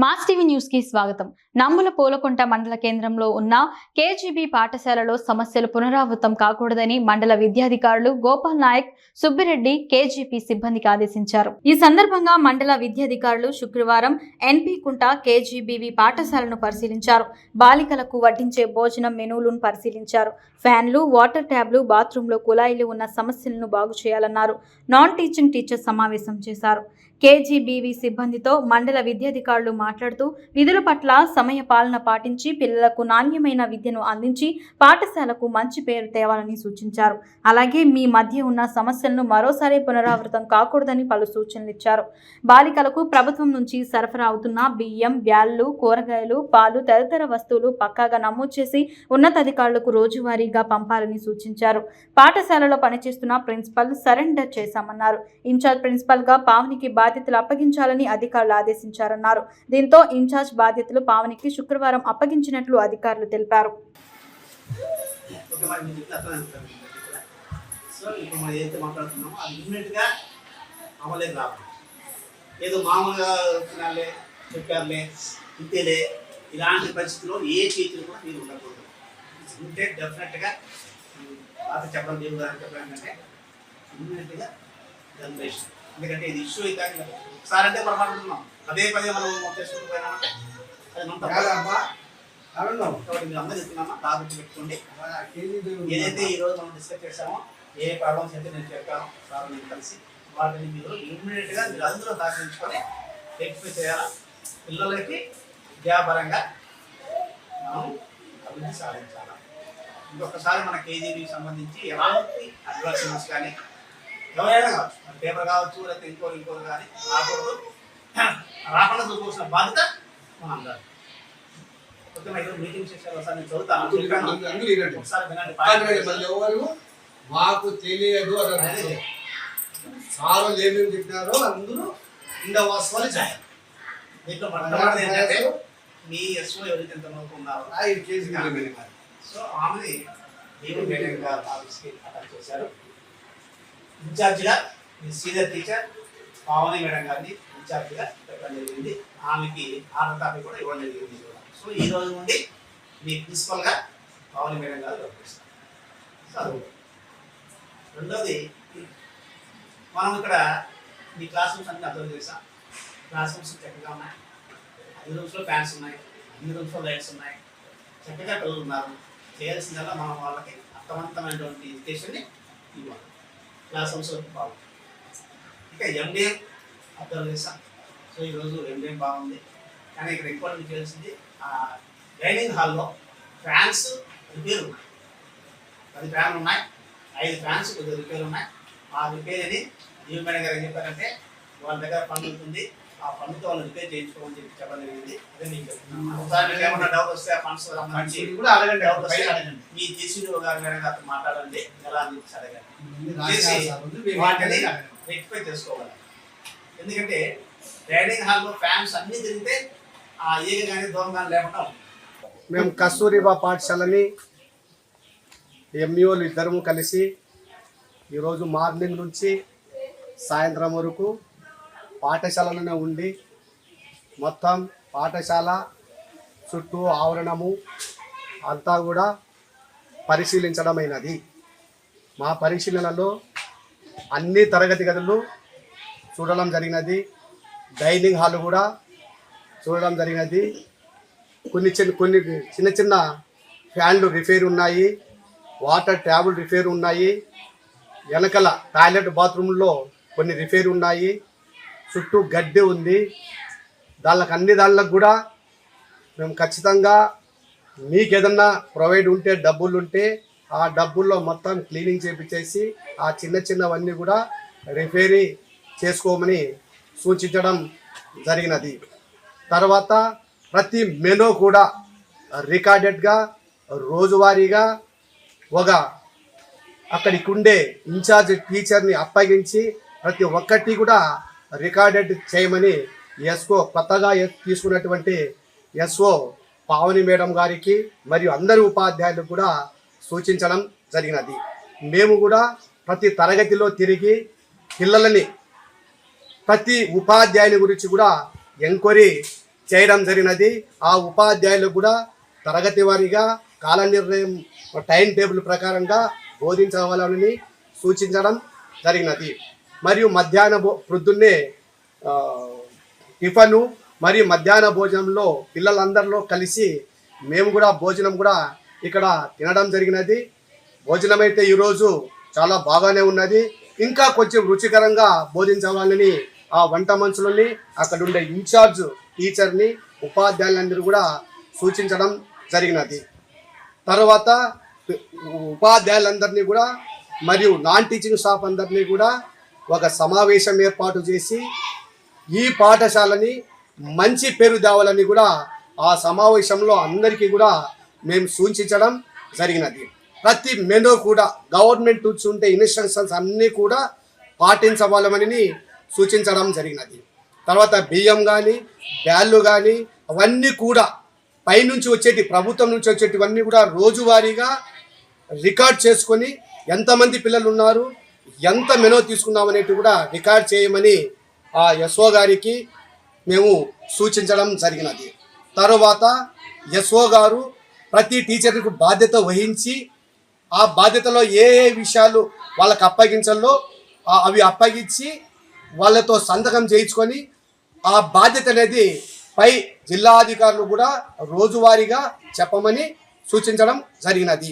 Mass TV న్యూస్కి స్వాగతం. నంబుల పూలకుంట మండల కేంద్రంలో ఉన్న కేజీబీ పాఠశాలలో సమస్యలు పునరావృతం కాకూడదని మండల విద్యాధికారులు గోపాల్ నాయక్ సుబ్బిరెడ్డి కేజీపీ సిబ్బందికి ఆదేశించారు. ఈ సందర్భంగా మండల విద్యాధికారులు శుక్రవారం ఎన్పీ కుంట కేజీబీవి పాఠశాలను పరిశీలించారు. బాలికలకు వడ్డించే భోజనం మెనూలను పరిశీలించారు. ఫ్యాన్లు వాటర్ ట్యాబ్లు బాత్రూంలో కుళాయిలు ఉన్న సమస్యలను బాగు చేయాలన్నారు. నాన్ టీచింగ్ టీచర్ సమావేశం చేశారు. కేజీబీవీ సిబ్బందితో మండల విద్యాధికారులు మాట్లాడుతూ విధుల పట్ల సమయ పాలన పాటించి పిల్లలకు నాణ్యమైన విద్యను అందించి పాఠశాలకు మంచి పేరు తేవాలని సూచించారు. అలాగే మీ మధ్య ఉన్న సమస్యలను మరోసారి పునరావృతం కాకూడదని పలు సూచనలు ఇచ్చారు. బాలికలకు ప్రభుత్వం నుంచి సరఫరా అవుతున్న బియ్యం బ్యాళ్ళు కూరగాయలు పాలు తదితర వస్తువులు పక్కాగా నమోదు చేసి ఉన్నతాధికారులకు రోజువారీగా పంపాలని సూచించారు. పాఠశాలలో పనిచేస్తున్న ప్రిన్సిపల్ సరెండర్ చేశామన్నారు. ఇన్ఛార్జ్ ప్రిన్సిపల్గా బాధ్యత బాధ్యతలు అప్పగించాలని అధికారులు ఆదేశించారన్నారు. దీంతో ఇన్ఛార్జ్ బాధ్యతలు పావనికి శుక్రవారం అప్పగించినట్లు అధికారులు తెలిపారు. సో ఇప్పుడు మనం ఏదైతే మాట్లాడుతున్నామో అది ఇమ్మీడియట్గా అమలేదు రావాలి. ఏదో మామూలుగా తినాలే చెప్పారులే ఇంతేలే ఇలాంటి పరిస్థితుల్లో ఏ టీచర్ కూడా మీరు ఉండకూడదు. ఉంటే డెఫినెట్గా పాత చెప్పడం దేవుడు చెప్పడం ఏంటంటే ఇమ్మీడియట్గా జనరేషన్. ఎందుకంటే ఇది ఇష్యూ అయితే ఒకసారి అంటే పొరపాటున్నాం పదే పదే మనం చేసుకుంటూ పోయినామంటే అది మనం తప్పు. కాదమ్మా అవును కాబట్టి మీరు అందరూ చెప్తున్నామా? బాగా పెట్టుకోండి. ఏదైతే ఈ రోజు మనం డిస్కస్ చేసామో ఏ ప్రాబ్లమ్స్ అయితే నేను చెప్పాను సార్ నేను కలిసి వాటిని మీరు ఇమ్మీడియట్గా మీరు అందరూ దాఖలించుకొని రెక్టిఫై చేయాలా? పిల్లలకి విద్యాపరంగా మనం అభివృద్ధి సాధించాలి? ఇంకొకసారి మన కేజీబీకి సంబంధించి ఎలాంటి అడ్వర్టైజ్మెంట్స్ కానీ ఎవరైనా కావచ్చు. పేపర్ కావచ్చు లేకపోతే ఇంకో ఇంకో కానీ రాకూడదు. రాకుండా చూసుకోవాల్సిన బాధ్యత మన అందరం. మాకు తెలియదు అని. సారు ఏమేమి చెప్పినారో అందరూ ఇండ వాస్తవాలు చేయాలి దీంట్లో మొట్టమొదటిది ఏంటంటే మీ ఎస్ఓ ఎవరైతే ఎంత మంది ఉన్నారో. సో ఆమెని దేవుడు అటాక్ చేశారు. ఇన్ఛార్జిగా మీ సీనియర్ టీచర్ పావని మేడం గారిని ఇన్ఛార్జిగా పెట్టడం జరిగింది. ఆమెకి ఆర్డర్ కాపీ కూడా ఇవ్వడం జరిగింది. సో ఈ రోజు నుండి మీ ప్రిన్సిపల్గా పావని మేడం గారు వ్యవహరిస్తారు. చదువు రెండవది మనం ఇక్కడ మీ క్లాస్ రూమ్స్ అన్ని అబ్జర్వ్ చేసాం క్లాస్ రూమ్స్ చక్కగా ఉన్నాయి. అన్ని రూమ్స్లో ఫ్యాన్స్ ఉన్నాయి. అన్ని రూమ్స్లో లైట్స్ ఉన్నాయి. చక్కగా పిల్లలు ఉన్నారు. చేయాల్సిందల్లా మనం వాళ్ళకి అర్థవంతమైనటువంటి ఎడ్యుకేషన్ని ఇవ్వాలి. క్లాస్ రూమ్స్ బాగుంది. ఇక ఎండిఎం అర్థం చేసాం సో ఈరోజు ఎండిఎం బాగుంది. కానీ ఇక్కడ ఎక్కువ మీకు తెలిసింది ఆ డైనింగ్ హాల్లో ఫ్యాన్స్ రిపేర్ ఉన్నాయి. పది ఫ్యాన్లు ఉన్నాయి ఐదు ఫ్యాన్స్ కొద్దిగా రిపేర్ ఉన్నాయి. ఆ రిపేర్ అని జీవ గారు ఏం చెప్పారంటే వాళ్ళ దగ్గర ఫండ్ ఉంటుంది ఆ ఫండ్తో వాళ్ళు రిపేర్ చేయించుకోమని చెప్పి చెప్పడం జరిగింది. అదే మీకు చెప్తున్నాను. ఒకసారి డౌట్ వస్తే ఆ ఫండ్స్ సంబంధించి ఇది కూడా అడగండి. డౌట్ వస్తే పైన అడగండి. మీ గారు గారితో మాట్లాడండి. ఎలా అని చెప్పి అడగండి. వాటిని. రెక్టిఫై చేసుకోవాలి. ఎందుకంటే డైనింగ్ హాల్లో ఫ్యాన్స్ అన్ని తిరిగితే ఆ ఈగ కానీ దోమ కానీ లేకుండా. మేము కస్తూరిబా పాఠశాలని ఎంఈఓలు ఇద్దరము కలిసి ఈరోజు మార్నింగ్ నుంచి సాయంత్రం వరకు పాఠశాలలోనే ఉండి మొత్తం పాఠశాల చుట్టూ ఆవరణము అంతా కూడా పరిశీలించడమైనది. మా పరిశీలనలో అన్ని తరగతి గదులు చూడడం జరిగినది. డైనింగ్ హాల్ కూడా చూడడం జరిగినది. కొన్ని చిన్న కొన్ని చిన్న చిన్న ఫ్యాన్లు రిపేర్ ఉన్నాయి. వాటర్ ట్యాబులు రిపేర్ ఉన్నాయి. వెనకల టాయిలెట్ బాత్రూంలో కొన్ని రిపేర్ ఉన్నాయి. చుట్టూ గడ్డి ఉంది. దానికి అన్ని దానిలకు కూడా మేము ఖచ్చితంగా మీకు ఏదన్నా ప్రొవైడ్ ఉంటే డబ్బులు ఉంటే ఆ డబ్బుల్లో మొత్తం క్లీనింగ్ చేపించేసి ఆ చిన్న చిన్నవన్నీ కూడా రిపేరీ చేసుకోమని సూచించడం జరిగినది. తర్వాత ప్రతి మెనూ కూడా రికార్డెడ్గా రోజువారీగా ఒక అక్కడికి ఉండే ఇన్ఛార్జ్ టీచర్ని అప్పగించి ప్రతి ఒక్కటి కూడా రికార్డెడ్ చేయమని ఎస్ఓ కొత్తగా ఎస్- తీసుకున్నటువంటి ఎస్ఓ పావని మేడం గారికి మరియు అందరి ఉపాధ్యాయులకు కూడా సూచించడం జరిగినది. మేము కూడా ప్రతి తరగతిలో తిరిగి పిల్లలని ప్రతి ఉపాధ్యాయుని గురించి కూడా ఎంక్వైరీ చేయడం జరిగినది. ఆ ఉపాధ్యాయులకు కూడా తరగతి వారీగా కాల నిర్ణయం టైం టేబుల్ ప్రకారంగా బోధించవాలని సూచించడం జరిగినది. మరియు మధ్యాహ్న భో ప్రొద్దున్నే టిఫను మరియు మధ్యాహ్న భోజనంలో పిల్లలందరిలో కలిసి మేము కూడా భోజనం కూడా ఇక్కడ తినడం జరిగినది. భోజనం అయితే ఈరోజు చాలా బాగానే ఉన్నది. ఇంకా కొంచెం రుచికరంగా బోధించవాలని ఆ వంట మనుషులని అక్కడ ఉండే ఇన్ఛార్జ్ టీచర్ని ఉపాధ్యాయులందరూ కూడా సూచించడం జరిగినది. తర్వాత ఉపాధ్యాయులందరినీ కూడా మరియు నాన్ టీచింగ్ స్టాఫ్ అందరినీ కూడా ఒక సమావేశం ఏర్పాటు చేసి ఈ పాఠశాలని మంచి పేరు తేవాలని కూడా ఆ సమావేశంలో అందరికీ కూడా మేము సూచించడం జరిగినది. ప్రతి మెనూ కూడా గవర్నమెంట్ ఉంటే ఇన్స్ట్రక్షన్స్ అన్నీ కూడా పాటించవాలని సూచించడం జరిగినది. తర్వాత బియ్యం కానీ బ్యాళ్ళు కానీ అవన్నీ కూడా పైనుంచి వచ్చేటి ప్రభుత్వం నుంచి వచ్చేటివన్నీ కూడా రోజువారీగా రికార్డ్ చేసుకొని ఎంతమంది పిల్లలు ఉన్నారు ఎంత మెనో తీసుకున్నాం కూడా రికార్డ్ చేయమని ఆ ఎస్ఓ గారికి మేము సూచించడం జరిగినది. తరువాత ఎస్ఓ గారు ప్రతి టీచర్కు బాధ్యత వహించి ఆ బాధ్యతలో ఏ ఏ విషయాలు వాళ్ళకి అప్పగించాలో అవి అప్పగించి వాళ్ళతో సంతకం చేయించుకొని ఆ బాధ్యత అనేది పై జిల్లా అధికారులు కూడా రోజువారీగా చెప్పమని సూచించడం జరిగినది.